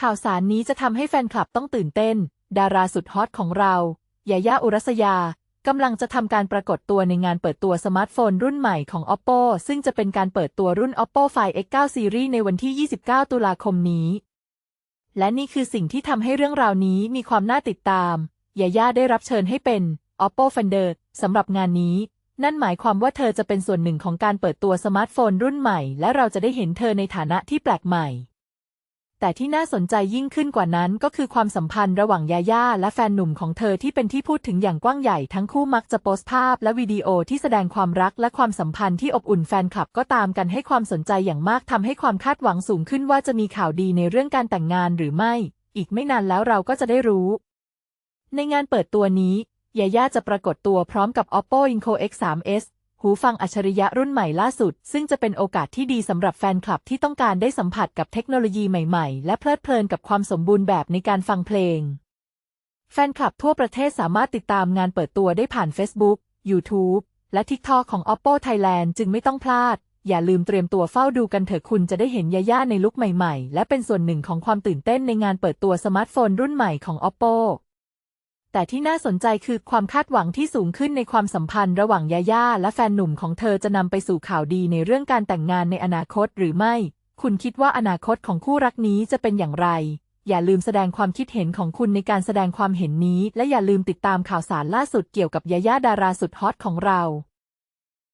ข่าวสารนี้จะทำให้แฟนคลับต้องตื่นเต้น ดาราสุดฮอตของเรายาย่าอุรัสยากำลังจะทำการปรากฏตัวในงานเปิดตัวสมาร์ทโฟนรุ่นใหม่ของ Oppo ซึ่งจะเป็นการเปิดตัวรุ่น Oppo Find X9 Series ในวันที่ 29 ตุลาคมนี้ และนี่คือสิ่งที่ทำให้เรื่องราวนี้มีความน่าติดตามยาย่าได้รับเชิญให้เป็น Oppo Finder สำหรับงานนี้ นั่นหมายความว่าเธอจะเป็นส่วนหนึ่งของการเปิดตัวสมาร์ทโฟนรุ่นใหม่ และเราจะได้เห็นเธอในฐานะที่แปลกใหม่ แต่ที่น่าสนใจยิ่งขึ้นกว่านั้นก็คือความสัมพันธ์ระหว่างยาย่าและแฟนหนุ่มของเธอที่เป็นที่พูดถึงอย่างกว้างใหญ่ทั้งคู่มักจะโพสต์ภาพและวิดีโอที่แสดงความรักและความสัมพันธ์ที่อบอุ่นแฟนคลับก็ตามกันให้ความสนใจอย่างมากทำให้ความคาดหวังสูงขึ้นว่าจะมีข่าวดีในเรื่องการแต่งงานหรือไม่ อีกไม่นานแล้วเราก็จะได้รู้ ในงานเปิดตัวนี้ยาย่าจะปรากฏตัวพร้อมกับ Oppo Inco X3s หูฟังอัจฉริยะรุ่นใหม่ล่าสุด ซึ่งจะเป็นโอกาสที่ดีสำหรับแฟนคลับที่ต้องการได้สัมผัสกับเทคโนโลยีใหม่ๆ และเพลิดเพลินกับความสมบูรณ์แบบในการฟังเพลง แฟนคลับทั่วประเทศสามารถติดตามงานเปิดตัวได้ผ่าน Facebook YouTube และ TikTok ของ Oppo Thailand จึงไม่ต้องพลาด อย่าลืมเตรียมตัวเฝ้าดูกันเถอะคุณจะได้เห็นยาย่าในลุคใหม่ๆ และเป็นส่วนหนึ่งของความตื่นเต้นในงานเปิดตัวสมาร์ทโฟนรุ่นใหม่ของ Oppo แต่ที่น่าสนใจคือความคาดหวังที่สูงขึ้นในความสัมพันธ์ระหว่างยาย่าและแฟนหนุ่มของเธอจะนำไปสู่ข่าวดีในเรื่องการแต่งงานในอนาคตหรือไม่ คุณคิดว่าอนาคตของคู่รักนี้จะเป็นอย่างไร อย่าลืมแสดงความคิดเห็นของคุณในการแสดงความเห็นนี้ และอย่าลืมติดตามข่าวสารล่าสุดเกี่ยวกับยาย่าดาราสุดฮอตของเรา